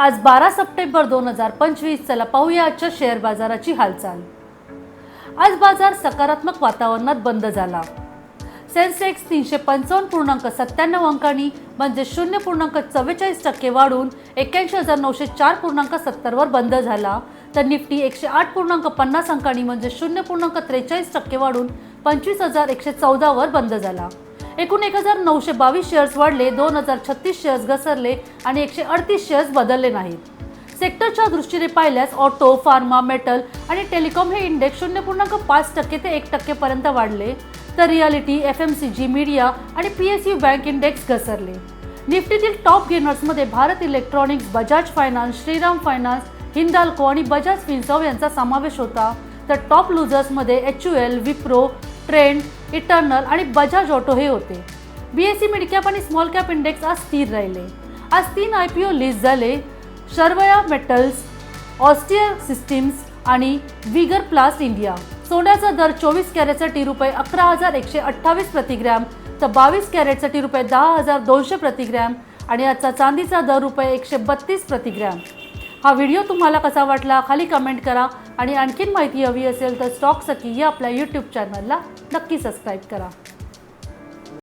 आज बारा सप्टेंबर दोन हजार पंचवीस. चला पाहूया आजच्या शेअर बाजाराची हालचाल. आज बाजार सकारात्मक वातावरणात बंद झाला. सेन्सेक्स तीनशे पंचावन्न पूर्णांक सत्त्याण्णव अंकांनी म्हणजे शून्य पूर्णांक चव्वेचाळीस टक्के वाढून एक्क्याऐंशी हजार नऊशे चार पूर्णांक सत्तरवर बंद झाला. तर निफ्टी एकशे आठ पूर्णांक पन्नास अंकांनी म्हणजे शून्य पूर्णांक त्रेचाळीस टक्के वाढून पंचवीस हजार एकशे चौदावर बंद झाला. एकूण एक हजार नऊशे बावीस शेअर्स वाढले दोन हजार छत्तीस शेअर्स घसरले आणि एकशे अडतीस शेअर्स बदलले नाहीत. सेक्टरच्या दृष्टीने पाहिल्यास ऑटो फार्मा मेटल आणि टेलिकॉम हे इंडेक्स शून्य पूर्णांक पाच टक्के ते एक टक्केपर्यंत वाढले. तर realty F M C G media आणि P S U bank index घसरले. निफ्टीतील top गेनर्समध्ये Bharat Electronics Bajaj Finance Shriram Finance Hindalco आणि बजाज फिन्सॉव यांचा समावेश होता. तर top लुझर्समध्ये H U L Wipro Trent Eternal आणि बजाज ऑटो हे होते. बी एस सी मिडकॅप आणि स्मॉल कॅप इंडेक्स आज स्थिर राहिले. आज तीन आय पी ओ लिस्ट झाले. शर्वया मेटल्स ऑस्टियर सिस्टीम्स आणि विगर प्लास्ट इंडिया सोन्याचा दर चोवीस कॅरेटसाठी रुपये अकरा हजार एकशे अठ्ठावीस प्रतिग्रॅम तर बावीस कॅरेटसाठी रुपये दहा हजार दोनशे प्रतिग्रॅम आणि आजचा चांदीचा दर रुपये एकशे बत्तीस प्रतिग्रॅम. हा व्हिडिओ तुम्हाला कसा वाटला खाली कमेंट करा. आणि आणखीन माहिती हवी असेल तर स्टॉक सखी या आपल्या यूट्यूब चॅनलला नक्की सबस्क्राईब करा.